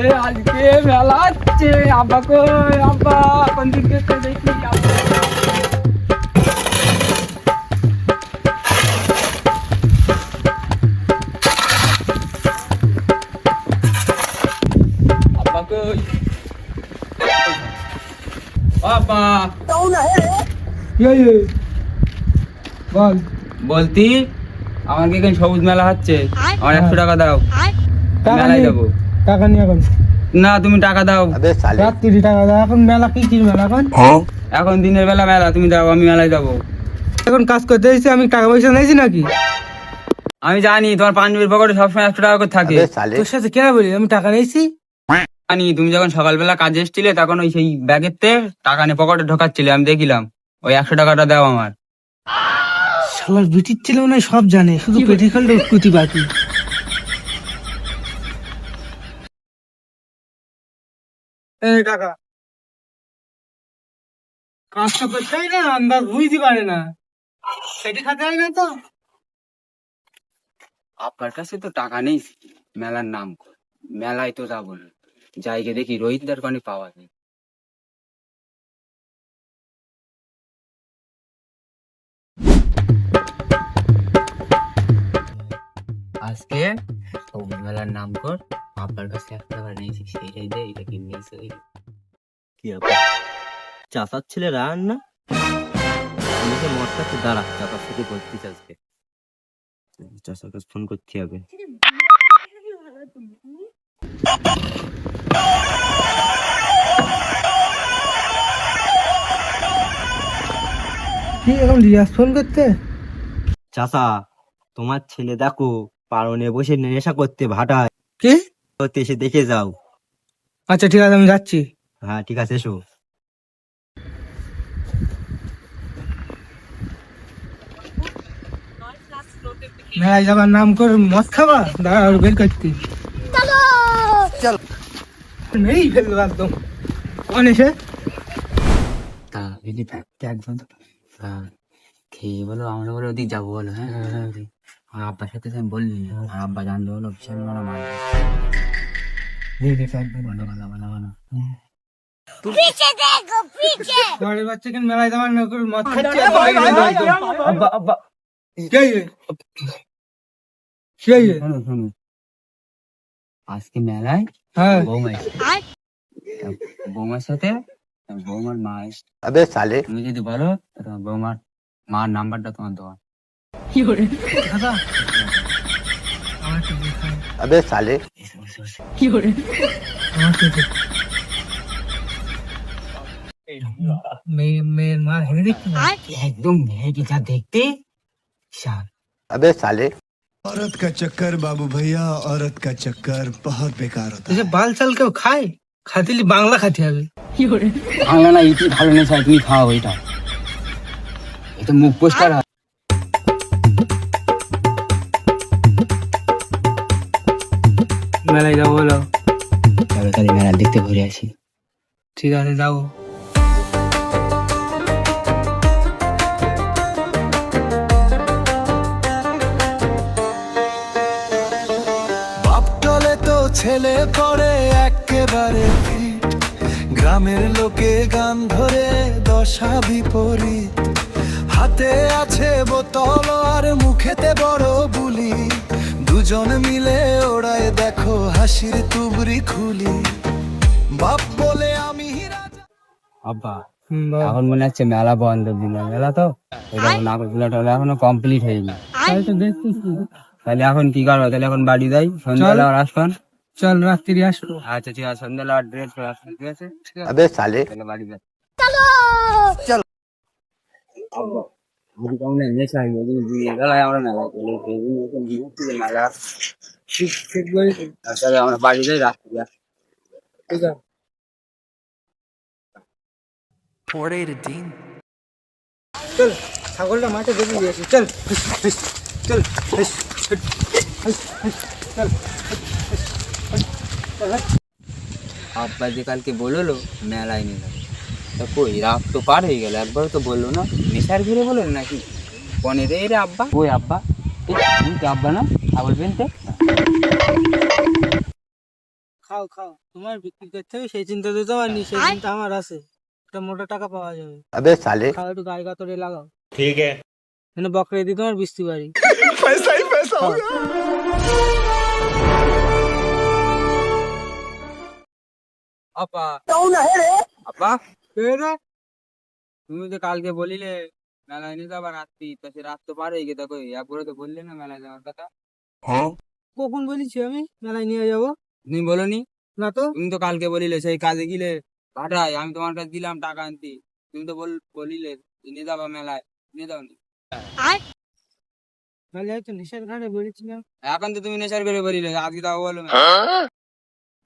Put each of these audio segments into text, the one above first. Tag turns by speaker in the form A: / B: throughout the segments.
A: এ আজকে মেলা হচ্ছে। আব্বা কই? কোন দিক দেখি?
B: বল।
A: বলতি আমার কি এখানে সবুজ মেলা হচ্ছে? আমার একশো টাকা দাও। মেলায় যাব।
B: টাকা নিয়ে এখন।
A: না তুমি টাকা দাও।
B: রাত্রি টাকা দাও এখন মেলা কি কি মেলা এখন?
A: এখন দিনের বেলা মেলা তুমি দাও আমি মেলায় যাব।
B: এখন কাজ করতে এসেছি আমি টাকা পয়সা নিয়েছি নাকি?
A: আমি জানি তোমার পাঞ্জাবির পকেটে সবসময় একশো টাকা করে থাকে।
B: তোর সাথে কেন বলি আমি টাকা নিয়েছি?
A: জানি তুমি যখন সকালবেলা কাজে এসেছিলে তখন ওই সেই ব্যাগের তে টাকা নিয়ে পকেটে ঢোকাচ্ছিলে আমি দেখিলাম। ওই একশো টাকাটা দাও আমার।
B: শালার বিটির ছেলে মনে হয় সব জানে শুধু পেটে খালটা উৎকুতি বাকি টাকা। কাজটা করতে হয় না, আন্দাজ বুঝতে পারে না। সেটি খাতে হয় না তো।
A: আপনার কাছে তো টাকা নেই, মেলার নাম করে। মেলায় তো যাব না। জায়গা দেখি, রোহিতদার কানে পাওয়া যায়। আজকে মেলার নাম কর। আপনার কাছে এক টাকা নিয়েছি সেইটাই দে এটা কি নিয়েছে
C: কি ব্যাপার চাচার ছেলে রান না? আমাকে মদ খাচ্ছে দাঁড়া চাচার সাথে বলতে আজকে চাচার কাছে ফোন করতে হবে।
B: কি এখন রিয়াজ ফোন করতে?
C: চাচা তোমার ছেলে দেখো পারনে বসে নেশা করতে ভাটায়।
B: কি?
C: এসে দেখে যাও।
B: আচ্ছা ঠিক আছে আমি যাচ্ছি।
C: হ্যাঁ ঠিক আছে এসো।
B: মেলায় যাবার নাম করে মদ খাবা? দাঁড়া আর বের করতে চল! নেই ফেলব একদম। কোন এসে?
A: তা একদম তো হ্যাঁ, খেয়ে বলো আমরা বলে ওদিক যাব বলো হ্যাঁ? আমার আব্বার সাথে তো আমি বললি আমার আব্বা জানলো হলো বিশাল বড় মাল ভালো ভালো ভালো ভালো
B: ঘরের বাচ্চা কেন মেলায় যাবার না করে মদ খাচ্ছে আব্বা আব্বা কে রে? কে রে?
A: শোনো শোনো আজকে মেলায়
B: হ্যাঁ
A: বৌমা এসেছে। তা বৌমার সাথে তার বৌমার মা এসেছে।
C: আবে সালে
A: তুমি যদি বলো তা তোমার বৌমার মার নাম্বারটা তোমার দেওয়া
B: দাদা আমার তো দেখাই
C: আবে সালে
A: এসো, এসো, এসো।
B: আমার তো দেখ- মেয়ে মেয়ের মা হেরে দেখতে না?
A: একদম মেয়েকে যা দেখতে বিশাল
C: আবে সালে
D: औरत का चक्कर बाबू भैया औरत का चक्कर बहुत बेकार होता है
B: এই যে বাল চাল কেউ খায় খাতিলি বাংলা খাতে হবে
A: বাংলা না ইটি ভালো নেই স্যার তুমি খাও এটা এটা মুখ পোস্টার
B: মেলায় যাব বলো।
A: চলো তাহলে মেলা দেখতে ঘুরে আসি।
B: ঠিক আছে যাব।
D: বাপ তো ছেলে পড়ে একেবারে ফিট গ্রামের লোকে গান ধরে দশা বিপরীত। হাতে আছে বোতল আর মুখেতে বড় বুলি। দুজন মিলে ওড়ায় দেখো হাসির তুবরি খুলি। বাপ বলে আমি
A: আব্বা এখন মনে হচ্ছে মেলা বন্ধ দিনের মেলা তো? এখনও কমপ্লিট হয়নি। তাহলে এখন কি করব? তাহলে এখন বাড়ি যাই সন্ধ্যাবেলা আর আসবেন।
B: চল রাত্রি আসব।
A: আচ্ছা ঠিক আছে সন্ধ্যাবেলা আর ড্রেস করে আসবেন ঠিক আছে?
C: আবে সালে।
A: তাহলে বাড়ি যাই। চলো! নেশা হয়ে গেছে বিয়ে বেলায় আমরা মেলা চলে সেদিন এরকম বিভক্তি যে মেলা
B: ঠিক ঠিক বলেছিস।
A: তাহলে আমরা বাড়ি যাই রাত্রি আসি।
B: ঠিক আছে চল ছাগলটা মাঠে দেখে দিয়েছি চল হিস, হিস, চল হিস, হিস, হিস, হিস, চল
A: আব্বা যে কালকে বলল মেলায় নিয়ে যাবে তা কই রাত তো পার হয়ে গেল একবার তো বললো না নেশার ঘিরে বললো নাকি কনে রে রে আব্বা ওই আব্বা এই, তুমি তো আব্বা না ছাগল পেনতে
B: খাও খাও তোমার বিক্রি করতে হবে সেই চিন্তা তো তোমার নেই সেই চিন্তা আমার আছে একটা মোটা টাকা পাওয়া যাবে
C: अबे साले
B: খাও একটু গায়ে গাতরে লাগাও ঠিক আছে এখানে বকরে দিয়ে তোমার বিস্তি বাড়ি
D: पैसा ही पैसा होगा
A: আপা আপা তুমি তো কালকে বলিলে মেলায় নিয়ে যাবা রাত্রি তা সে রাত তো পার হয়ে গেছে কই একবারে তো বললে না মেলায় যাওয়ার কথা।
B: কখন বলেছি আমি মেলায় নিয়ে যাব?
A: তুমি বলনি।
B: না তো।
A: তুমি তো কালকে বলিলে সেই কাজে গিলে পাঠাই আমি তোমার কাছে দিলাম টাকা আনতে। তুমি তো বল বলিলে নিয়ে যাবা মেলায় নিয়ে যাও নি
B: তাহলে হয়তো নেশার ঘাটে বলেছিলাম।
A: এখন তো তুমি নেশার করে বলিলে আজকে তাও বলো
B: না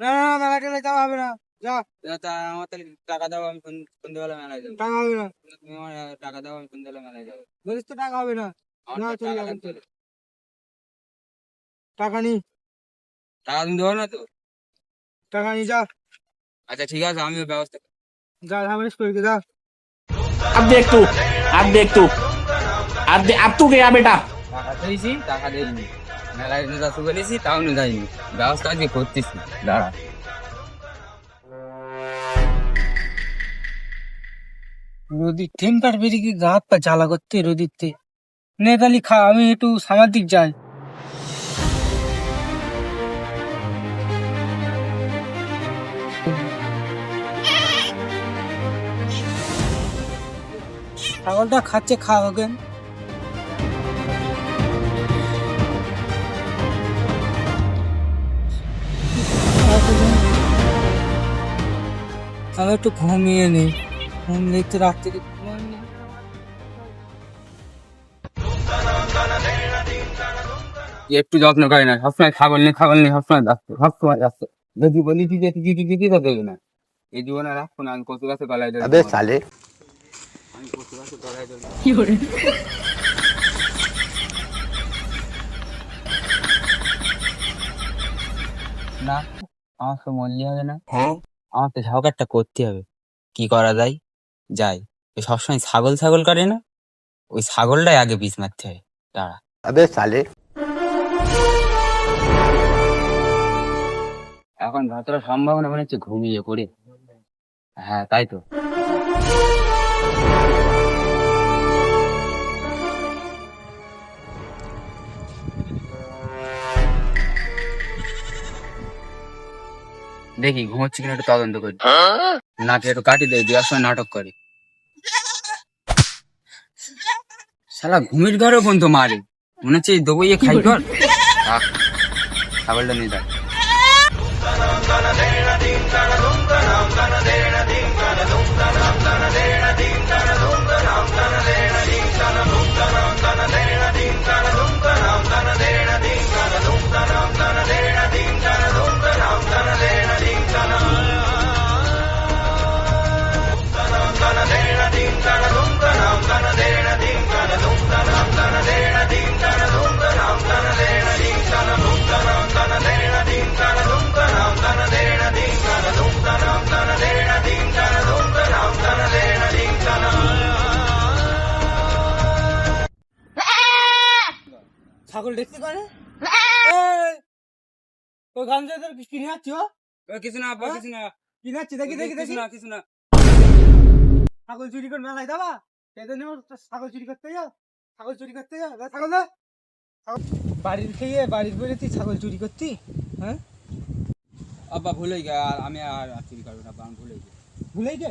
B: না না, মেলা টেলা যাওয়া হবে না। যা
A: তা আমার তাহলে টাকা দাও আমি সন- সন্ধ্যেবেলা মেলায় যাবো
B: টাকা হবে না
A: তুমি আমার টাকা দাও আমি সন্ধ্যেবেলা মেলায় যাবো
B: বলিস তো টাকা হবে না
A: আমার
B: না,
A: তো
B: চলে
A: টাকা
B: যাবে,
A: লাগবে।
B: চলে। টাকা নি
A: টাকা তুমি দেবো না তো
B: টাকা নি যা
A: আচ্ছা ঠিক আছে আমিও ব্যবস্থা
B: যা ঝামেলিস করে যা
E: अब देख तू अब देख तू अब दे, अब तू गया बेटा
A: টাকা দিয়েছি টাকা দিইনি মেলায় নিয়ে যাচ্ছি বলেছি তাও নিয়ে যাইনি ব্যবস্থা আজকে করতেছি দাঁড়া
B: রোদি টেম্পার বেরিয়ে কি গা হাত পা জ্বালা করতে রোদিতে। নে তাহলে খা, আমি একটু সামাজিক যাই। ছাগলটা খাচ্ছে, খা ওকে। আমি একটু ঘুমিয়ে নেই। ফোন দেখতে রাত থেকে
A: একটু যত্ন করে না সবসময় ছাগল নেই ছাগল নেই সবসময় সবসময় যাচ্ছে। যদি বলি তুই যে কি দেবে না। এই জীবনে রাখব না আমি কচু গাছে গলায় দেবো। আমি গাছে গলায় দেবো। না আমার তো মল্লি হবে না। হ্যাঁ? আমার তো ঝাউকারটা করতে হবে। কি করা যায়? যায় ওই সবসময় ছাগল ছাগল করে না? ওই ছাগলটাই আগে বিষ মারতে হয়।
C: তারা সালে।
A: এখন যতটা সম্ভাবনা মনে হচ্ছে ঘুমিয়ে পড়ে। হ্যাঁ তাই তো। দেখি, ঘুমোচ্ছি কিনা একটু তদন্ত করি। নাকে একটু কাটি দেয় দেওয়ার সময় নাটক করে। শালা, ঘুমের কোন তো মারে মনে হচ্ছে দবইয়ে খাই ঘর ছাগলটা নিয়ে দেখ
B: ছাগল দেখতে পারে? ওই গান দিয়ে তোর কিনে যাচ্ছি ও?
A: কিছু না আব্বা কিছু না।
B: কিনে যাচ্ছি দেখি দেখি দেখি।
A: না কিছু না।
B: ছাগল চুরি করে মেলায় যাবা? সেদিন ছাগল চুরি করতে যাও। ছাগল চুরি করতে যাও। যা ছাগল দা বাড়ির খেয়ে বাড়ির বলে তুই ছাগল চুরি করতি হ্যাঁ?
A: আব্বা ভুলে গে আর আমি আর চুরি করব না আব্বা আমি ভুলে গে
B: ভুলেই গে